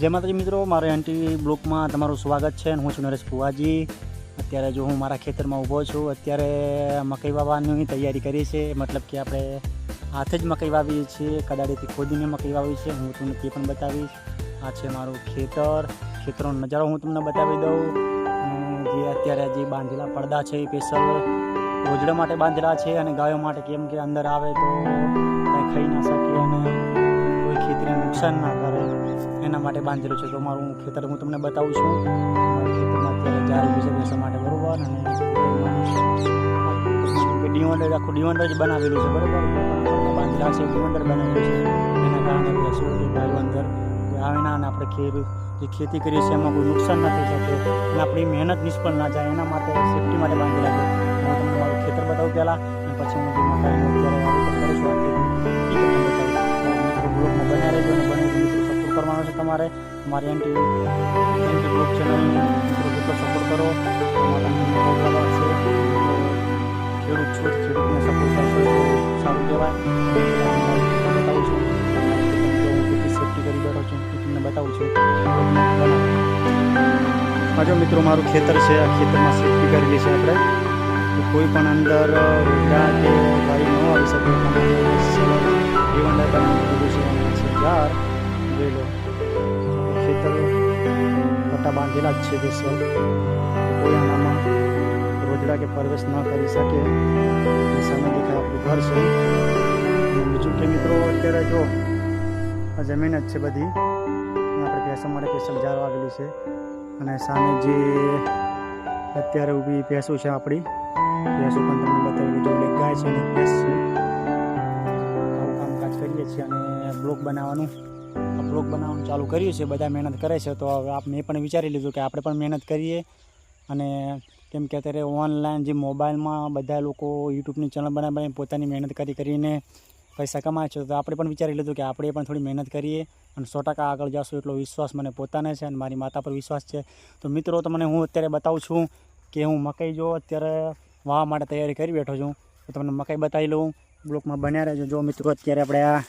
જય માતાજી મિત્રો, મારે એન્ટી બ્લોકમાં તમારું સ્વાગત છે હું છું નરેશ ફુવાજી અત્યારે જો હું મારા ખેતરમાં ઊભો છું, અત્યારે મકઈ વાવવાની તૈયારી કરી છે. મતલબ કે આપણે હાથે જ મકઈ વાવીએ છીએ કદાડીથી ખોદીને મકઈ વાવી છે હું તમને તે પણ બતાવીશ. આ છે મારું ખેતર. ખેતરનો નજારો હું તમને બતાવી દઉં. અને જે અત્યારે જે બાંધેલા પડદા છે એ સ્પેશિયલ રોજડા માટે બાંધેલા છે અને ગાયો માટે કેમ કે અંદર આવે તો કંઈ ખાઈ ના શકે અને કોઈ ખેતીને નુકસાન ના કરે. એના માટે બાંધેલું છે. તો મારું ખેતર હું તમને બતાવું છું. માટે બરોબર અને ડિવન્ડર આખું ડિવન્ડર જ બનાવેલું છે, બરોબર? બાંધેલા છે, ડિવન્ડર બનાવેલું છે. એના કારણે બેસવું ગાયો અંદર આવે ના અને આપણે ખેર, જે ખેતી કરીએ છીએ, એમાં કોઈ નુકસાન ના થઈ શકે અને આપણી મહેનત નિષ્ફળ ના જાય. એના માટે સેફટી માટે બાંધેલા છે. હું તમને મારું ખેતર બતાવું પહેલાં અને પછી હું જે મકાઈનું કરું છું. મિત્રો સપોર્ટ કરવાનો છે તમારે તમારી એન્ટી એન્ટી બ્લોગ ચેનલ મિત્રો જેટલો સપોર્ટ કરો તમારા તમને પ્રોગ્રામ આવશે ખેડૂત છો તો ખેડૂતને સપોર્ટ કરશો તો સારું કહેવાય બતાવું છું હું કેટલી સેફટી કરી બેઠો છું એ તમને બતાવું છું આ જો મિત્રો મારું ખેતર છે આ ખેતરમાં સેફટી કરેલી છે આપણે તો કોઈ પણ અંદર રોડા કે ગાડી ન આવી શકે એટલા માટે સરળ જીવન બનાવી દીધું છે અને છે ઝાડ જોઈ લો ખેતર પટ્ટા બાંધેલા જ છે દેશો. કોઈ આનામાં રોજડા કે પ્રવેશ ન કરી શકે સામે દેખાય આપણું ઘર છે. બીજું કે મિત્રો, અત્યારે જો આ જમીન જ છે બધી. આપણે ભેંસો માટે કંઈ ઝાડ વાવેલી છે. અને સામે જે અત્યારે ઊભી ભેંસો છે આપણી, ભેંસો પણ તમને બતાવી દીધું ગાય છે અને ભેંસ છે. કામકાજ કરીએ છીએ અને બ્લોક બનાવવાનું. બ્લોગ બનાવવાનું ચાલુ કર્યું છે, બધા મહેનત કરે છે. તો મેં પણ વિચારી લીધું કે આપણે પણ મહેનત કરીએ અને કેમ કે અત્યારે ઓનલાઈન જે મોબાઈલમાં બધા લોકો યુટ્યુબની ચેનલ બનાવી બનાવીને પોતાની મહેનત કરી કરીને પૈસા કમાય છે. તો આપણે પણ વિચારી લીધું કે આપણે પણ થોડી મહેનત કરીએ અને સો ટકા આગળ જશું એટલો વિશ્વાસ મને પોતાને છે અને મારી માતા પર વિશ્વાસ છે. તો મિત્રો, તમને હું અત્યારે બતાવું છું કે હું મકાઈ જો અત્યારે વાવા માટે તૈયારી કરી બેઠો છું. તો તમને મકાઈ બતાવી લઉં. બ્લોકમાં બન્યા રહેજો. જો મિત્રો, અત્યારે આપણે આ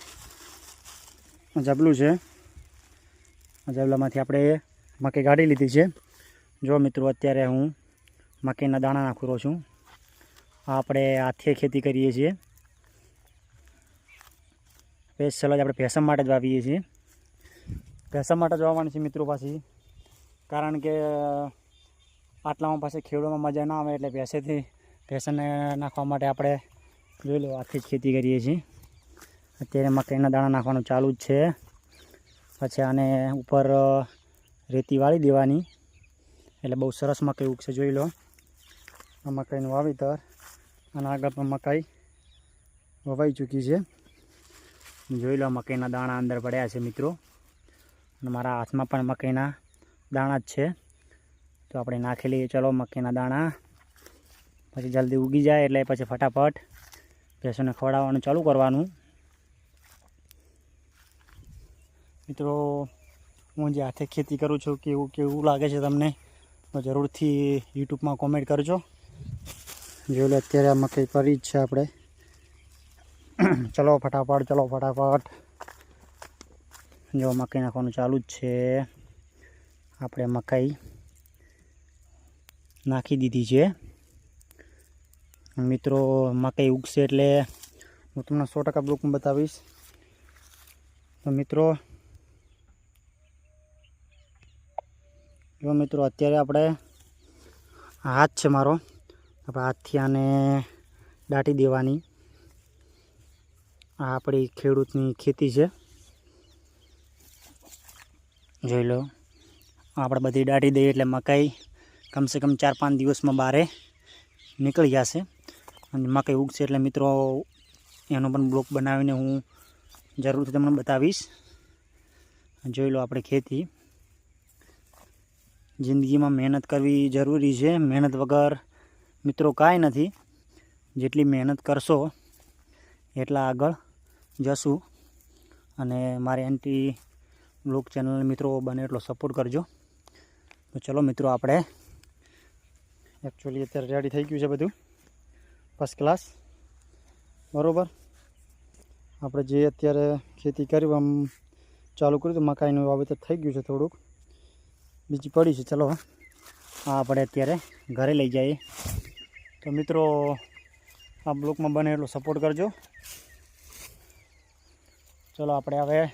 જબલું છે. આ જબલામાંથી આપણે મકાઈ કાઢી લીધી છે. જો મિત્રો, અત્યારે હું મકાઈના દાણા નાખું છું. આપણે હાથે ખેતી કરીએ છીએ. સ્પેશિયલ જ આપણે ફેસમ માટે જ વાવીએ છીએ. ફેસમ માટે જ વાવવાની છે મિત્રો પાછી. કારણ કે, આટલામાં પાસે ખેડૂતમાં મજા ના આવે એટલે ભેંસેથી ભેંસને નાખવા માટે આપણે જોઈ લો હાથે જ ખેતી કરીએ છીએ. અત્યારે મકાઈના દાણા નાખવાનું ચાલુ જ છે. પછી આને ઉપર રેતી વાળી દેવાની. એટલે બહુ સરસ મકાઈ ઉગશે, જોઈ લો. આ મકાઈનું વાવેતર. અને આગળ પણ મકાઈ વવાઈ ચૂકી છે. જોઈ લો, મકાઈના દાણા અંદર પડ્યા છે મિત્રો. અને મારા હાથમાં પણ મકાઈના દાણા જ છે. તો આપણે નાખી લઈએ. ચલો, મકાઈના દાણા. પછી જલ્દી ઉગી જાય એટલે પછી ફટાફટ ભેંસોને ખવડાવવાનું ચાલુ કરવાનું. મિત્રો, હું જે હાથે ખેતી કરું છું કેવું કેવું લાગે છે તમને, તો જરૂરથી યુટ્યુબમાં કોમેન્ટ કરજો. જોઈ લો, અત્યારે આ મકાઈ પડી જ છે આપણે. ચલો ફટાફટ ચલો ફટાફટ. જો, મકાઈ નાખવાનું ચાલુ જ છે. આપણે મકાઈ નાખી દીધી છે. મિત્રો, મકાઈ ઉગશે એટલે હું તમને સો ટકા બ્લોકમાં બતાવીશ. તો મિત્રો જો મિત્રો, અત્યારે આપણે હાથ છે મારો. આપણે હાથથી આને દાટી દેવાની. આ આપણી ખેડૂતની ખેતી છે. જોઈ લો. આપણે બધી દાટી દઈએ એટલે મકાઈ કમસે કમ ચાર પાંચ દિવસમાં બારે નીકળી જશે. અને મકાઈ ઉગશે એટલે મિત્રો, એનો પણ બ્લોક બનાવીને હું જરૂરથી તમને બતાવીશ. જોઈ લો આપણે ખેતી. જિંદગીમાં મહેનત કરવી જરૂરી છે. મહેનત વગર મિત્રો કાંઈ નથી. જેટલી મહેનત કરશો, એટલા આગળ જશું. અને મારે એન્ટી બ્લોગ ચેનલ મિત્રો બને એટલો સપોર્ટ કરજો. તો ચલો મિત્રો, આપણે એકચ્યુઅલી અત્યારે રેડી થઈ ગયું છે બધું. ફર્સ્ટ ક્લાસ બરાબર? આપણે જે અત્યારે ખેતી કરી આમ ચાલુ કર્યું, તો મકાઈનું વાવેતર થઈ ગયું છે થોડુંક. બીજી પડી છે, ચલો. આ આપણે અત્યારે ઘરે લઈ જઈએ. તો મિત્રો, આ બ્લોકમાં બને એટલો સપોર્ટ કરજો. ચલો, આપણે હવે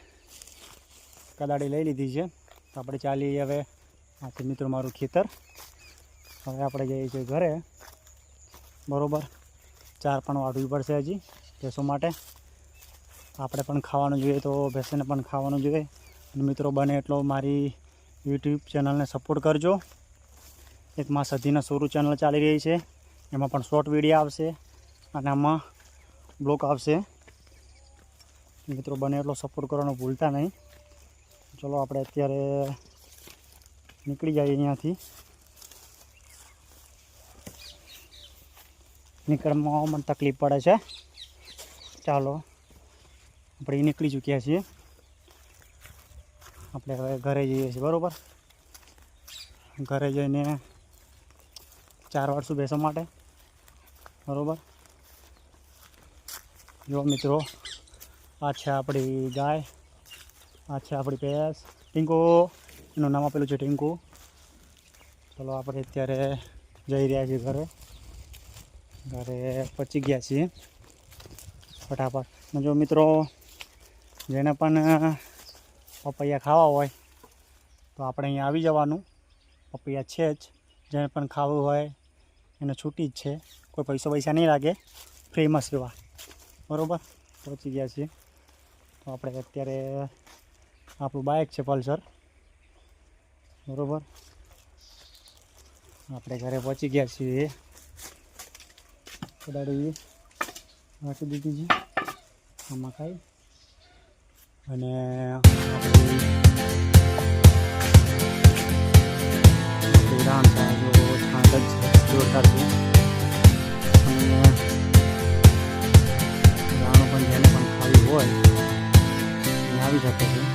કદાડી લઈ લીધી છે. તો આપણે ચાલીએ હવે. આથી મિત્રો, મારું ખેતર. હવે આપણે જઈએ છીએ ઘરે. બરાબર? ચાર પણ વાઢવી પડશે હજી ભેંસો માટે. આપણે પણ ખાવાનું જોઈએ તો ભેંસોને પણ ખાવાનું જોઈએ. અને મિત્રો, બને એટલો મારી યુટ્યુબ ચેનલને સપોર્ટ કરજો. એક માં સધીના સોરું ચેનલ ચાલી રહી છે. એમાં પણ શોર્ટ વીડિયો આવશે અને આમાં બ્લોક આવશે. મિત્રો બને એટલો સપોર્ટ કરવાનો ભૂલતા નહીં. ચલો આપણે અત્યારે નીકળી જઈએ અહીંયાથી. નીકળવામાં મને તકલીફ પડે છે. ચાલો, આપણે નીકળી ચૂક્યા છીએ. આપણે હવે ઘરે જઈએ છીએ, બરાબર? ઘરે જઈને ચાર વારસું બેસવા માટે, બરાબર? જો મિત્રો, આ છે આપણી ગાય, આ છે આપણી ભેંસ ટીંકુ એનું નામ આપેલું છે ટીંકુ ચલો આપણે અત્યારે જઈ રહ્યા છીએ ઘરે. ઘરે પહોંચી ગયા છીએ. ફટાફટ. જો મિત્રો, જેને પણ પપૈયા ખાવા હોય, તો આપણે અહીંયા આવી જવાનું. પપૈયા છે જ, જેને પણ ખાવું હોય, એને છૂટી જ છે. કોઈ પૈસો પૈસા નહીં લાગે. ફ્રીમાં સેવા બરાબર? પહોંચી ગયા છીએ. તો આપણે અત્યારે, આપણું બાઇક છે પલ્સર. બરાબર? આપણે ઘરે પહોંચી ગયા છીએ. કદાડી રાખી દીધી છે. આમાં ખાઈ. અને પ્રોગ્રામ સાહેબ છાંટ જ અને પણ જેને પણ ખાવી હોય આવી શકે છે.